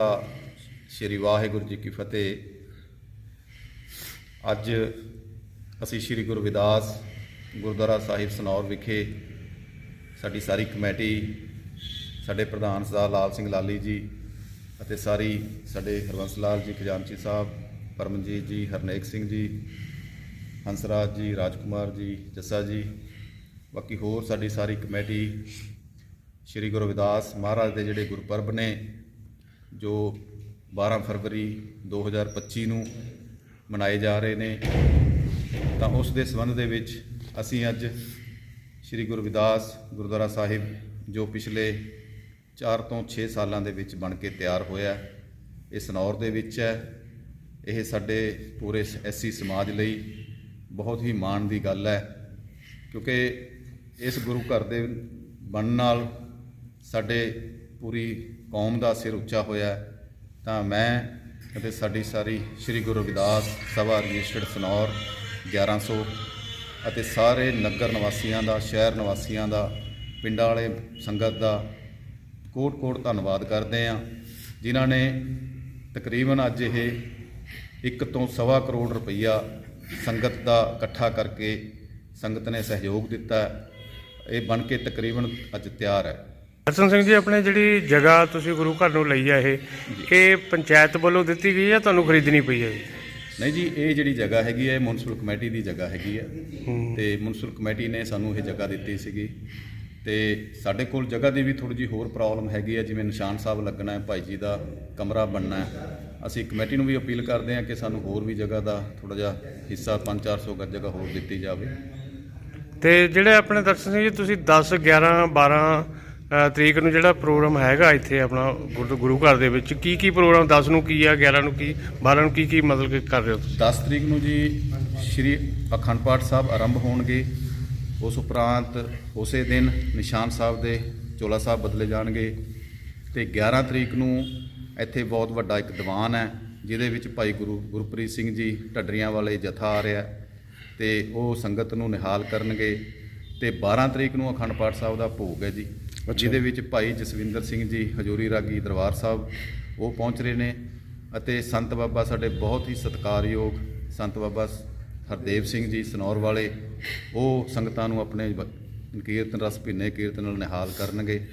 ਸ਼੍ਰੀ ਵਾਹਿਗੁਰੂ ਜੀ ਕੀ ਫਤਿਹ। ਅੱਜ ਅਸੀਂ ਸ਼੍ਰੀ ਗੁਰੂ ਵਿਦਾਸ ਗੁਰਦੁਆਰਾ ਸਾਹਿਬ ਸਨੌਰ ਵਿਖੇ ਸਾਡੀ ਸਾਰੀ ਕਮੇਟੀ, ਸਾਡੇ ਪ੍ਰਧਾਨ ਸਰਦਾਰ ਲਾਲ ਸਿੰਘ ਲਾਲੀ ਜੀ ਅਤੇ ਸਾਰੀ ਸਾਡੇ ਹਰਬੰਸ ਲਾਲ ਜੀ, ਖਜ਼ਾਨਚੀ ਸਾਹਿਬ, ਪਰਮਜੀਤ ਜੀ, ਹਰਨੇਕ ਸਿੰਘ ਜੀ, ਹੰਸਰਾਜ ਜੀ, ਰਾਜਕੁਮਾਰ ਜੀ, ਜੱਸਾ ਜੀ, ਬਾਕੀ ਹੋਰ ਸਾਡੀ ਸਾਰੀ ਕਮੇਟੀ, ਸ਼੍ਰੀ ਗੁਰੂ ਰਵਿਦਾਸ ਮਹਾਰਾਜ ਦੇ ਜਿਹੜੇ ਗੁਰਪੁਰਬ ਨੇ ਜੋ 12 ਫਰਵਰੀ 2025 ਨੂੰ ਮਨਾਏ ਜਾ ਰਹੇ ਨੇ, ਤਾਂ ਉਸ ਦੇ ਸੰਬੰਧ ਦੇ ਵਿੱਚ ਅਸੀਂ ਅੱਜ ਸ਼੍ਰੀ ਗੁਰੂ ਰਵਿਦਾਸ ਗੁਰਦੁਆਰਾ ਸਾਹਿਬ, ਜੋ ਪਿਛਲੇ 4 ਤੋਂ 6 ਸਾਲਾਂ ਦੇ ਵਿੱਚ ਬਣ ਕੇ ਤਿਆਰ ਹੋਇਆ, ਇਹ ਸਨੌਰ ਦੇ ਵਿੱਚ ਹੈ। ਇਹ ਸਾਡੇ ਪੂਰੇ ਐਸੀ ਸਮਾਜ ਲਈ ਬਹੁਤ ਹੀ ਮਾਣ ਦੀ ਗੱਲ ਹੈ, ਕਿਉਂਕਿ ਇਸ ਗੁਰੂ ਘਰ ਦੇ ਬਣਨ ਨਾਲ ਸਾਡੇ ਪੂਰੀ ਕੌਮ ਦਾ ਸਿਰ ਉੱਚਾ ਹੋਇਆ ਤਾਂ ਮੈਂ ਅਤੇ ਸਾਡੀ ਸਾਰੀ ਸ੍ਰੀ ਗੁਰੂ ਰਵਿਦਾਸ ਸਭਾ ਰਜਿਸਟਰਡ ਸਨੌਰ 1100 ਅਤੇ ਸਾਰੇ ਨਗਰ ਨਿਵਾਸੀਆਂ ਦਾ, ਸ਼ਹਿਰ ਨਿਵਾਸੀਆਂ ਦਾ, ਪਿੰਡਾਂ ਵਾਲੇ ਸੰਗਤ ਦਾ ਕੋਟ-ਕੋਟ ਧੰਨਵਾਦ ਕਰਦੇ ਹਾਂ, ਜਿਨ੍ਹਾਂ ਨੇ ਤਕਰੀਬਨ ਅੱਜ ਇਹ ਇੱਕ ਤੋਂ ਸਵਾ ਕਰੋੜ ਰੁਪਈਆ ਸੰਗਤ ਦਾ ਇਕੱਠਾ ਕਰਕੇ ਸੰਗਤ ਨੇ ਸਹਿਯੋਗ ਦਿੱਤਾ ਇਹ ਬਣ ਕੇ ਤਕਰੀਬਨ ਅੱਜ ਤਿਆਰ ਹੈ। ਦਰਸ਼ਨ ਸਿੰਘ ਜੀ ਆਪਣੇ ਜਿਹੜੀ ਜਗ੍ਹਾ ਤੁਸੀਂ ਗੁਰੂ ਘਰ ਨੂੰ ਲਈ ਆ ਇਹ ਇਹ ਪੰਚਾਇਤ ਵੱਲੋਂ ਦਿੱਤੀ ਗਈ ਜਾਂ ਤੁਹਾਨੂੰ ਖਰੀਦਣੀ ਪਈ ਹੈ ਜੀ? ਨਹੀਂ ਜੀ ਇਹ ਜਿਹੜੀ ਜਗ੍ਹਾ ਹੈਗੀ ਹੈ ਮਿਊਨਿਸਪਲ ਕਮੇਟੀ ਦੀ ਜਗ੍ਹਾ ਹੈਗੀ ਹੈ ਹੂੰ। ਤੇ ਮਿਊਨਿਸਪਲ ਕਮੇਟੀ ਨੇ ਸਾਨੂੰ ਇਹ ਜਗ੍ਹਾ ਦਿੱਤੀ ਸੀਗੀ। ਤੇ ਸਾਡੇ ਕੋਲ ਜਗ੍ਹਾ ਦੀ ਵੀ ਥੋੜੀ ਜਿਹੀ ਹੋਰ ਪ੍ਰੋਬਲਮ ਹੈਗੀ ਹੈ ਜਿਵੇਂ ਨਿਸ਼ਾਨ ਸਾਹਿਬ ਲੱਗਣਾ ਹੈ ਭਾਈ ਜੀ ਦਾ ਕਮਰਾ ਬਣਨਾ ਹੈ। ਅਸੀਂ ਕਮੇਟੀ ਨੂੰ ਵੀ ਅਪੀਲ ਕਰਦੇ ਹਾਂ ਕਿ ਸਾਨੂੰ ਹੋਰ ਵੀ ਜਗ੍ਹਾ ਦਾ ਥੋੜਾ ਜਿਹਾ ਹਿੱਸਾ 5-400 ਗੱਜ ਜਗ੍ਹਾ ਹੋਰ ਦਿੱਤੀ ਜਾਵੇ। ਤੇ ਜਿਹੜੇ ਆਪਣੇ ਦਰਸ਼ਨ ਸਿੰਘ ਜੀ ਤੁਸੀਂ 10 11 12 ਅ, ਤਰੀਕ ਨੂੰ ਜਿਹੜਾ ਪ੍ਰੋਗਰਾਮ ਹੈਗਾ ਇੱਥੇ ਆਪਣਾ ਗੁਰੂ ਗੁਰੂ ਘਰ ਦੇ ਵਿੱਚ, ਕੀ ਕੀ ਪ੍ਰੋਗਰਾਮ 10 ਨੂੰ ਕੀ ਆ 11 ਨੂੰ ਕੀ 12 ਨੂੰ ਕੀ ਕੀ ਮਤਲਬ ਕਿ ਕਰ ਰਹੇ ਹੋ ਤੁਸੀਂ? 10 ਤਰੀਕ ਨੂੰ ਜੀ ਸ਼੍ਰੀ ਅਖੰਡ ਪਾਠ ਸਾਹਿਬ ਆਰੰਭ ਹੋਣਗੇ। ਉਸ ਉਪਰੰਤ ਉਸੇ ਦਿਨ ਨਿਸ਼ਾਨ ਸਾਹਿਬ ਦੇ ਚੋਲਾ ਸਾਹਿਬ ਬਦਲੇ ਜਾਣਗੇ। ਤੇ 11 ਤਰੀਕ ਨੂੰ ਇੱਥੇ ਬਹੁਤ ਵੱਡਾ ਇੱਕ ਦੀਵਾਨ ਹੈ, ਜਿਹਦੇ ਵਿੱਚ ਭਾਈ ਗੁਰੂ, ਗੁਰਪ੍ਰੀਤ ਸਿੰਘ ਜੀ ਢੱਡਰੀਆਂ ਵਾਲੇ ਜਥਾ ਆ ਰਿਹਾ ਤੇ ਉਹ ਸੰਗਤ ਨੂੰ ਨਿਹਾਲ ਕਰਨਗੇ। ਤੇ 12 ਤਰੀਕ ਨੂੰ ਅਖੰਡ ਪਾਠ ਸਾਹਿਬ ਦਾ ਭੋਗ ਹੈ ਜੀ। ਜਿਹਦੇ ਵਿੱਚ ਭਾਈ ਜਸਵਿੰਦਰ ਸਿੰਘ ਜੀ, ਹਜੂਰੀ ਰਾਗੀ ਦਰਬਾਰ ਸਾਹਿਬ, ਉਹ ਪਹੁੰਚ ਰਹੇ ਨੇ ਅਤੇ ਸੰਤ ਬਾਬਾ ਸਾਡੇ ਬਹੁਤ ਹੀ ਸਤਿਕਾਰਯੋਗ ਸੰਤ ਬਾਬਾ ਹਰਦੇਵ ਸਿੰਘ ਜੀ ਸਨੌਰ ਵਾਲੇ, ਉਹ ਸੰਗਤਾਂ ਨੂੰ ਆਪਣੇ ਬ- ਕੀਰਤਨ ਰਸ ਭਿੰਨੇ ਕੀਰਤਨ ਨਾਲ ਨਿਹਾਲ ਕਰਨਗੇ।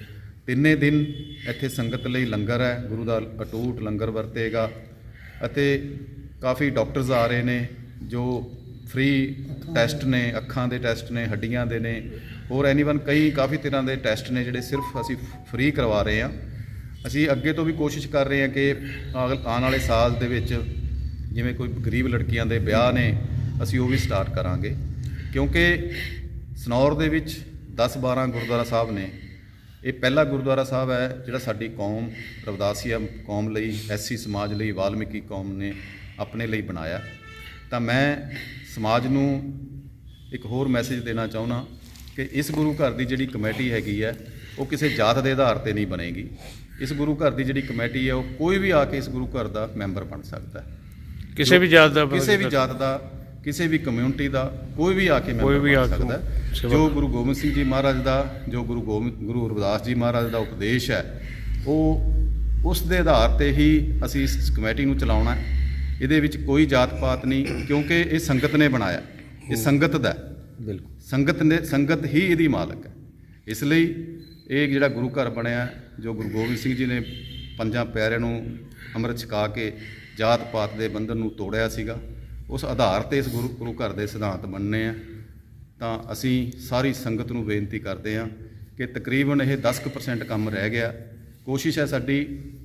ਤਿੰਨੇ ਦਿਨ ਇੱਥੇ ਸੰਗਤ ਲਈ ਲੰਗਰ ਹੈ, ਗੁਰੂ ਦਾ ਅਟੂਟ ਲੰਗਰ ਵਰਤੇਗਾ ਅਤੇ ਕਾਫੀ ਡਾਕਟਰਸ ਆ ਰਹੇ ਨੇ ਜੋ ਫ੍ਰੀ ਟੈਸਟ ਨੇ, ਅੱਖਾਂ ਦੇ ਟੈਸਟ ਨੇ, ਹੱਡੀਆਂ ਦੇ ਨੇ ਹੋਰ ਐਨੀਵਨ ਕਈ ਕਾਫੀ ਤਰ੍ਹਾਂ ਦੇ ਟੈਸਟ ਨੇ ਜਿਹੜੇ ਸਿਰਫ ਅਸੀਂ ਫ੍ਰੀ ਕਰਵਾ ਰਹੇ ਹਾਂ। ਅਸੀਂ ਅੱਗੇ ਤੋਂ ਵੀ ਕੋਸ਼ਿਸ਼ ਕਰ ਰਹੇ ਹਾਂ ਕਿ ਆਗ- ਆਉਣ ਵਾਲੇ ਸਾਲ ਦੇ ਵਿੱਚ ਜਿਵੇਂ ਕੋਈ ਗਰੀਬ ਲੜਕੀਆਂ ਦੇ ਵਿਆਹ ਨੇ, ਅਸੀਂ ਉਹ ਵੀ ਸਟਾਰਟ ਕਰਾਂਗੇ। ਕਿਉਂਕਿ ਸਨੌਰ ਦੇ ਵਿੱਚ 10-12 ਗੁਰਦੁਆਰਾ ਸਾਹਿਬ ਨੇ। ਇਹ ਪਹਿਲਾ ਗੁਰਦੁਆਰਾ ਸਾਹਿਬ ਹੈ ਜਿਹੜਾ ਸਾਡੀ ਕੌਮ, ਰਵਦਾਸੀਆ ਕੌਮ ਲਈ ਐਸੀ ਸਮਾਜ ਲਈ, ਵਾਲਮੀਕੀ ਕੌਮ ਨੇ ਆਪਣੇ ਲਈ ਬਣਾਇਆ। ਤਾਂ ਮੈਂ ਸਮਾਜ ਨੂੰ ਇੱਕ ਹੋਰ ਮੈਸੇਜ ਦੇਣਾ ਚਾਹੁੰਦਾ। ਕਿ ਇਸ ਗੁਰੂ ਘਰ ਦੀ ਜਿਹੜੀ ਕਮੇਟੀ ਹੈਗੀ ਹੈ ਉਹ ਕਿਸੇ ਜਾਤ ਦੇ ਆਧਾਰ ਤੇ ਨਹੀਂ ਬਣੇਗੀ। ਇਸ ਗੁਰੂ ਘਰ ਦੀ ਜਿਹੜੀ ਕਮੇਟੀ ਹੈ ਉਹ ਕੋਈ ਵੀ ਆ ਕੇ ਇਸ ਗੁਰੂ ਘਰ ਦਾ ਮੈਂਬਰ ਬਣ ਸਕਦਾ ਹੈ। ਕਿਸੇ ਵੀ ਜਾਤ ਦਾ ਕਿਸੇ ਵੀ ਜਾਤ ਦਾ ਕਿਸੇ ਵੀ ਕਮਿਊਨਿਟੀ ਦਾ ਕੋਈ ਵੀ ਆ ਕੇ ਮੈਂਬਰ ਕੋਈ ਵੀ ਆ ਬਣ ਸਕਦਾ ਜੋ ਗੁਰੂ ਗੋਬਿੰਦ ਸਿੰਘ ਜੀ ਮਹਾਰਾਜ ਦਾ ਜੋ ਗੁਰੂ ਗੋਬਿੰਦ ਗੁਰੂ ਰਵਿਦਾਸ ਜੀ ਮਹਾਰਾਜ ਦਾ ਉਪਦੇਸ਼ ਹੈ ਉਹ ਉਸ ਦੇ ਆਧਾਰ ਤੇ ਹੀ ਅਸੀਂ ਇਸ ਕਮੇਟੀ ਨੂੰ ਚਲਾਉਣਾ ਹੈ। ਇਹਦੇ ਵਿੱਚ ਕੋਈ ਜਾਤ ਪਾਤ ਨਹੀਂ ਕਿਉਂਕਿ ਇਹ ਸੰਗਤ ਨੇ ਬਣਾਇਆ। ਇਹ ਸੰਗਤ ਦਾ। ਬਿਲਕੁਲ। ਸੰਗਤ ਨੇ ਸੰਗਤ ਹੀ ਇਹਦੀ ਮਾਲਕ ਹੈ। ਇਸ ਲਈ ਇਹ ਜਿਹੜਾ ਗੁਰੂ ਘਰ ਬਣਿਆ, ਜੋ ਗੁਰੂ ਗੋਬਿੰਦ ਸਿੰਘ ਜੀ ਨੇ ਪੰਜਾਂ ਪਿਆਰਿਆਂ ਨੂੰ ਅੰਮ੍ਰਿਤ ਛਕਾ ਕੇ ਜਾਤ ਪਾਤ ਦੇ ਬੰਧਨ ਨੂੰ ਤੋੜਿਆ ਸੀਗਾ, ਉਸ ਆਧਾਰ ਤੇ ਇਸ ਗੁਰੂ ਗੁਰੂ ਘਰ ਦੇ ਸਿਧਾਂਤ ਬਣਨੇ ਆ। ਤਾਂ ਅਸੀਂ ਸਾਰੀ ਸੰਗਤ ਨੂੰ ਬੇਨਤੀ ਕਰਦੇ ਹਾਂ ਕਿ ਤਕਰੀਬਨ ਇਹ 10% ਕੰਮ ਰਹਿ ਗਿਆ। ਕੋਸ਼ਿਸ਼ ਹੈ ਸਾਡੀ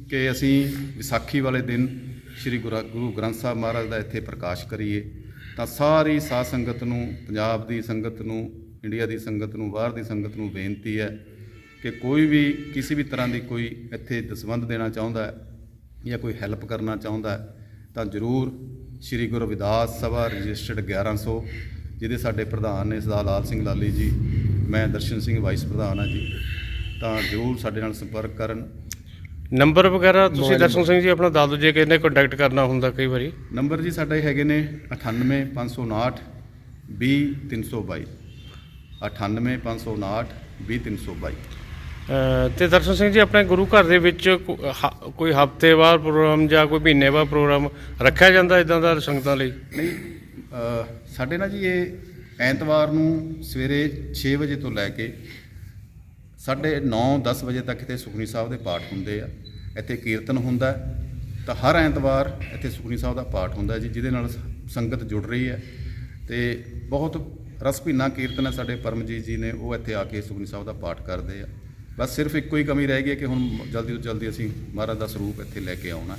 ਕਿ ਅਸੀਂ ਵਿਸਾਖੀ ਵਾਲੇ ਦਿਨ ਸ੍ਰੀ ਗੁਰੂ ਗੁਰੂ ਗ੍ਰੰਥ ਸਾਹਿਬ ਮਹਾਰਾਜ ਦਾ ਇੱਥੇ ਪ੍ਰਕਾਸ਼ ਕਰੀਏ। ਤਾਂ ਸਾਰੀ ਸਾਧ ਸੰਗਤ ਨੂੰ, ਪੰਜਾਬ ਦੀ ਸੰਗਤ ਨੂੰ, ਇੰਡੀਆ ਦੀ ਸੰਗਤ ਨੂੰ, ਬਾਹਰ ਦੀ ਸੰਗਤ ਨੂੰ ਬੇਨਤੀ ਹੈ ਕਿ ਕੋਈ ਵੀ ਕਿਸੇ ਵੀ ਤਰ੍ਹਾਂ ਦੀ ਕੋਈ ਇੱਥੇ ਦਸਵੰਧ ਦੇਣਾ ਚਾਹੁੰਦਾ ਹੈ ਜਾਂ ਕੋਈ ਹੈਲਪ ਕਰਨਾ ਚਾਹੁੰਦਾ ਹੈ, ਤਾਂ ਜ਼ਰੂਰ ਸ੍ਰੀ ਗੁਰੂ ਰਵਿਦਾਸ ਸਭਾ ਰਜਿਸਟਰਡ 1100 ਜਿਹਦੇ ਸਾਡੇ ਪ੍ਰਧਾਨ ਨੇ ਸਰਦਾਰ ਲਾਲ ਸਿੰਘ ਲਾਲੀ ਜੀ, ਮੈਂ ਦਰਸ਼ਨ ਸਿੰਘ ਵਾਈਸ ਪ੍ਰਧਾਨ ਹਾਂ ਜੀ, ਤਾਂ ਜ਼ਰੂਰ ਸਾਡੇ ਨਾਲ ਸੰਪਰਕ ਕਰਨ। ਨੰਬਰ ਵਗੈਰਾ ਤੁਸੀਂ ਦਰਸ਼ਨ ਸਿੰਘ ਜੀ ਆਪਣਾ ਦੱਸ ਦਿਓ ਜੇ ਕਿਹਨੇ ਕੰਟੈਕਟ ਕਰਨਾ ਹੁੰਦਾ ਕਈ ਵਾਰੀ। ਨੰਬਰ ਜੀ ਸਾਡੇ ਹੈਗੇ ਨੇ 98559 20322 98559 20322 ਅਹ ਤੇ ਦਰਸ਼ਨ ਸਿੰਘ ਜੀ ਆਪਣੇ ਗੁਰੂ ਘਰ ਦੇ ਵਿੱਚ ਕੋਈ ਹਫ਼ਤੇਵਾਰ ਪ੍ਰੋਗਰਾਮ ਜਾਂ ਕੋਈ ਮਹੀਨੇਵਾਰ ਪ੍ਰੋਗਰਾਮ ਰੱਖਿਆ ਜਾਂਦਾ ਇਦਾਂ ਦਾ ਸੰਗਤਾਂ ਲਈ? ਨਹੀਂ ਸਾਡੇ ਨਾ ਜੀ ਇਹ ਐਤਵਾਰ ਨੂੰ ਸਵੇਰੇ 6 ਵਜੇ ਤੋਂ ਲੈ ਕੇ ਸਾਢੇ 9 10 ਵਜੇ ਤੱਕ ਇੱਥੇ ਸੁਖਨੀ ਸਾਹਿਬ ਦੇ ਪਾਠ ਹੁੰਦੇ ਆ। ਇੱਥੇ ਕੀਰਤਨ ਹੁੰਦਾ ਤਾਂ ਹਰ ਐਤਵਾਰ ਇੱਥੇ ਸੁਖਨੀ ਸਾਹਿਬ ਦਾ ਪਾਠ ਹੁੰਦਾ ਜੀ, ਜਿਹਦੇ ਨਾਲ ਸ- ਸੰਗਤ ਜੁੜ ਰਹੀ ਹੈ। ਤੇ ਬਹੁਤ ਰਸ ਭਿੰਨਾ ਕੀਰਤਨ ਹੈ ਸਾਡੇ ਪਰਮਜੀਤ ਜੀ ਨੇ, ਉਹ ਇੱਥੇ ਆ ਕੇ ਸੁਖਨੀ ਸਾਹਿਬ ਦਾ ਪਾਠ ਕਰਦੇ ਆ। ਬਸ ਸਿਰਫ ਇੱਕੋ ਹੀ ਕਮੀ ਰਹਿ ਗਈ ਹੈ ਕਿ ਹੁਣ ਜਲਦੀ ਤੋਂ ਜਲਦੀ ਅਸੀਂ ਮਹਾਰਾਜ ਦਾ ਸਰੂਪ ਇੱਥੇ ਲੈ ਕੇ ਆਉਣਾ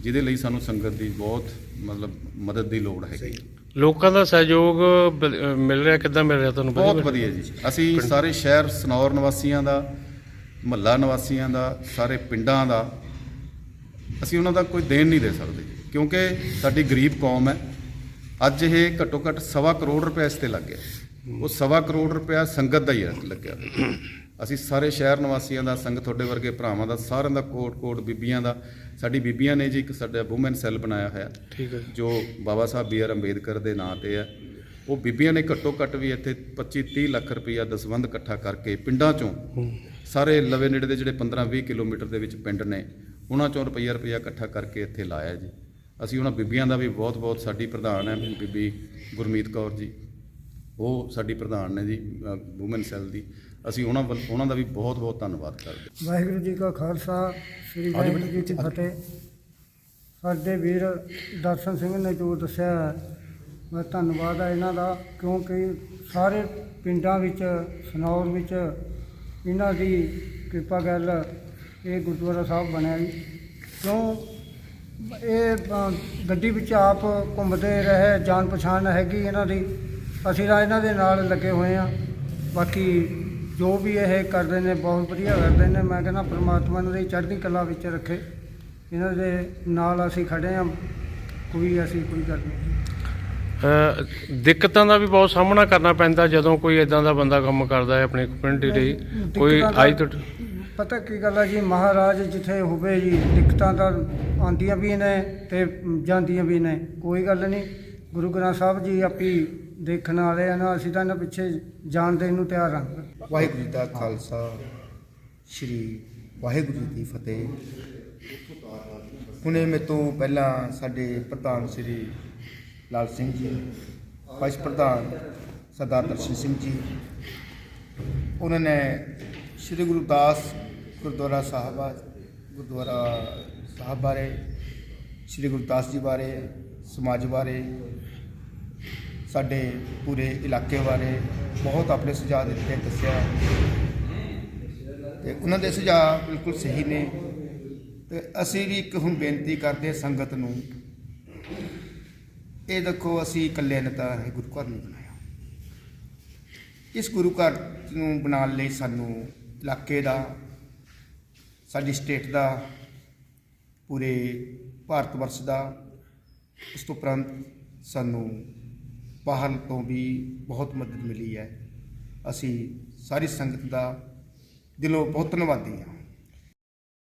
ਜਿਹਦੇ ਲਈ ਸਾਨੂੰ ਸੰਗਤ ਦੀ ਬਹੁਤ ਮਤਲਬ ਮਦਦ ਦੀ ਲੋੜ ਹੈਗੀ ਲੋਕਾਂ ਦਾ ਸਹਿਯੋਗ ਬ- ਅਹ ਮਿਲ ਰਿਹਾ ਕਿੱਦਾਂ ਮਿਲ ਰਿਹਾ ਤੁਹਾਨੂੰ? ਬਹੁਤ ਵਧੀਆ ਜੀ। ਅਸੀਂ ਸਾਰੇ ਸ਼ਹਿਰ ਸਨੌਰ ਨਿਵਾਸੀਆਂ ਦਾ ਮਹੱਲਾ ਨਿਵਾਸੀਆਂ ਦਾ ਸਾਰੇ ਪਿੰਡਾਂ ਦਾ ਅਸੀਂ ਉਹਨਾਂ ਦਾ ਕੋਈ ਦੇਣ ਨਹੀਂ ਦੇ ਸਕਦੇ। ਕਿਉਂਕਿ ਸਾਡੀ ਗਰੀਬ ਕੌਮ ਹੈ। ਅੱਜ ਇਹ ਘੱਟੋ ਘੱਟ ਸਵਾ ਕਰੋੜ ਰੁਪਏ ਇਸ ਤੇ ਲੱਗ ਗਿਆ। ਉਹ ਸਵਾ ਕਰੋੜ ਰੁਪਇਆ ਸੰਗਤ ਦਾ ਹੀ ਹੈ ਲੱਗਿਆ ਅਸੀਂ ਸਾਰੇ ਸ਼ਹਿਰ ਨਿਵਾਸੀਆਂ ਦਾ ਸੰਗਤ ਤੁਹਾਡੇ ਵਰਗੇ ਭਰਾਵਾਂ ਦਾ ਸਾਰਿਆਂ ਦਾ ਕੋਟ ਕੋਟ ਬੀਬੀਆਂ ਦਾ ਸਾਡੀ ਬੀਬੀਆਂ ਨੇ ਜੀ ਇੱਕ ਸਾਡਾ ਵੂਮਨ ਸੈੱਲ ਬਣਾਇਆ ਹੋਇਆ ਠੀਕ ਹੈ ਜੋ। ਬਾਬਾ ਸਾਹਿਬ ਬੀ ਆਰ ਅੰਬੇਦਕਰ ਦੇ ਨਾਂ ਤੇ ਹੈ। ਉਹ ਬੀਬੀਆਂ ਨੇ ਘੱਟੋ ਘੱਟ ਵੀ ਇੱਥੇ 25 30 ਲੱਖ ਰੁਪਈਆ ਦਸਵੰਧ ਇਕੱਠਾ ਕਰਕੇ ਪਿੰਡਾਂ ਚੋਂ ਸਾਰੇ ਲਵੇ ਨੇੜੇ ਦੇ ਜਿਹੜੇ 15 20 ਕਿਲੋਮੀਟਰ ਦੇ ਵਿੱਚ ਪਿੰਡ ਨੇ ਉਹਨਾਂ ਚੋਂ ਰੁਪਈਆ ਰੁਪਈਆ ਇਕੱਠਾ ਕਰਕੇ ਇੱਥੇ ਲਾਇਆ ਜੀ। ਅਸੀਂ ਉਹਨਾਂ ਬੀਬੀਆਂ ਦਾ ਵੀ ਬਹੁਤ ਬਹੁਤ ਸਾਡੀ ਪ੍ਰਧਾਨ ਹੈ ਬੀਬੀ ਗੁਰਮੀਤ ਕੌਰ ਜੀ। ਉਹ ਸਾਡੀ ਪ੍ਰਧਾਨ ਨੇ ਜੀ ਵੂਮਨ ਸੈੱਲ ਦੀ। ਅਸੀਂ ਉਹਨਾਂ ਵੱਲ ਉਹਨਾਂ ਦਾ ਵੀ ਬਹੁਤ ਬਹੁਤ ਧੰਨਵਾਦ ਕਰਦੇ। ਵਾਹਿਗੁਰੂ ਜੀ ਕਾ ਖਾਲਸਾ ਸ੍ਰੀ ਵਾਹਿਗੁਰੂ ਜੀ ਕੀ ਫਤਿਹ। ਸਾਡੇ ਵੀਰ ਦਰਸ਼ਨ ਸਿੰਘ ਨੇ ਜੋ ਦੱਸਿਆ ਮੈਂ ਧੰਨਵਾਦ ਹੈ ਇਹਨਾਂ ਦਾ ਕਿਉਂਕਿ ਸਾਰੇ ਪਿੰਡਾਂ ਵਿੱਚ ਸਨੌਰ ਵਿੱਚ ਇਹਨਾਂ ਦੀ ਕਿਰਪਾ ਗੱਲ ਇਹ ਗੁਰਦੁਆਰਾ ਸਾਹਿਬ ਬਣਿਆ ਜੀ। ਕਿਉਂ? ਇਹ ਗੱਡੀ ਵਿੱਚ ਆਪ ਘੁੰਮਦੇ ਰਹੇ ਜਾਣ ਪਛਾਣ ਹੈਗੀ ਇਹਨਾਂ ਦੀ। ਅਸੀਂ ਤਾਂ ਇਹਨਾਂ ਦੇ ਨਾਲ ਲੱਗੇ ਹੋਏ ਆ ਬਾਕੀ ਜੋ ਵੀ ਇਹ ਕਰਦੇ ਨੇ ਬਹੁਤ ਵਧੀਆ ਕਰਦੇ ਨੇ। ਮੈਂ ਕਹਿੰਦਾ ਪ੍ਰਮਾਤਮਾ ਇਹਨਾਂ ਦੀ ਚੜ੍ਹਦੀ ਕਲਾ ਵਿੱਚ ਰੱਖੇ। ਇਹਨਾਂ ਦੇ ਨਾਲ ਅਸੀਂ ਖੜੇ ਆ ਕੋਈ ਅਸੀਂ ਕੋਈ ਗੱਲ ਨਹੀਂ। ਦਿੱਕਤਾਂ ਦਾ ਵੀ ਬਹੁਤ ਸਾਹਮਣਾ ਕਰਨਾ ਪੈਂਦਾ ਜਦੋਂ ਕੋਈ ਇਦਾਂ ਦਾ ਬੰਦਾ ਕੰਮ ਕਰਦਾ ਹੈ ਆਪਣੀ ਕਮਿਊਨਿਟੀ ਲਈ ਕੋਈ ਆਈ ਤੋਂ ਪਤਾ ਕੀ ਗੱਲ ਹੈ ਜੀ ਮਹਾਰਾਜ ਜਿੱਥੇ ਹੋਵੇ ਜੀ ਦਿੱਕਤਾਂ ਤਾਂ ਆਉਂਦੀਆਂ ਵੀ ਨੇ ਤੇ ਜਾਂਦੀਆਂ ਵੀ ਨੇ। ਕੋਈ ਗੱਲ ਨਹੀਂ। ਗੁਰੂ ਗ੍ਰੰਥ ਸਾਹਿਬ ਜੀ ਆਪੀ ਦੇਖਣ ਵਾਲੇ ਆ ਨਾ, ਅਸੀਂ ਤਾਂ ਇਹਨਾਂ ਪਿੱਛੇ ਜਾਣ ਦੇਣ ਨੂੰ ਤਿਆਰ ਹਾਂ ਵਾਹਿਗੁਰੂ ਜੀ ਦਾ ਖਾਲਸਾ, ਸ੍ਰੀ ਵਾਹਿਗੁਰੂ ਜੀ ਦੀ ਫਤਿਹ। ਹੁਣੇ ਮੇ ਤੋਂ ਪਹਿਲਾਂ ਸਾਡੇ ਪ੍ਰਧਾਨ ਸ੍ਰੀ ਲਾਲ ਸਿੰਘ ਜੀ ਵਾਈਸ ਪ੍ਰਧਾਨ ਸਰਦਾਰ ਦਰਸ਼ਨ ਸਿੰਘ ਜੀ, ਉਹਨਾਂ ਨੇ ਸ੍ਰੀ ਗੁਰੂ ਦਾਸ ਗੁਰਦੁਆਰਾ ਸਾਹਿਬ ਗੁਰਦੁਆਰਾ ਸਾਹਿਬ ਬਾਰੇ, ਸ੍ਰੀ ਗੁਰੂ ਦਾਸ ਜੀ ਬਾਰੇ, ਸਮਾਜ ਬਾਰੇ ਸਾਡੇ ਪੂਰੇ ਇਲਾਕੇ ਬਾਰੇ ਬਹੁਤ ਆਪਣੇ ਸੁਝਾਅ ਦਿੱਤੇ, ਦੱਸਿਆ। ਤੇ ਉਹਨਾਂ ਦੇ ਸੁਝਾਅ ਬਿਲਕੁਲ ਸਹੀ ਨੇ। ਤੇ ਅਸੀਂ ਵੀ ਇੱਕ ਹੁਣ ਬੇਨਤੀ ਕਰਦੇ ਸੰਗਤ ਨੂੰ। ਇਹ ਦੇਖੋ, ਅਸੀਂ ਇਕੱਲੇ ਨੇ ਤਾਂ ਇਹ ਗੁਰੂ ਘਰ ਨਹੀਂ ਬਣਾਇਆ। ਇਸ ਗੁਰੂ ਘਰ ਨੂੰ ਬਣਾਉਣ ਲਈ ਸਾਨੂੰ ਇਲਾਕੇ ਦਾ, ਸਾਡੀ ਸਟੇਟ ਦਾ, ਪੂਰੇ ਭਾਰਤ ਵਰਸ਼ ਦਾ, ਉਸ ਤੋਂ ਉਪਰੰਤ ਸਾਨੂੰ ਬਾਹਰ ਤੋਂ ਵੀ ਬਹੁਤ ਮਦਦ ਮਿਲੀ ਹੈ। ਅਸੀਂ ਸਾਰੀ ਸੰਗਤ ਦਾ ਦਿਲੋਂ ਬਹੁਤ ਧੰਨਵਾਦੀ ਹਾਂ।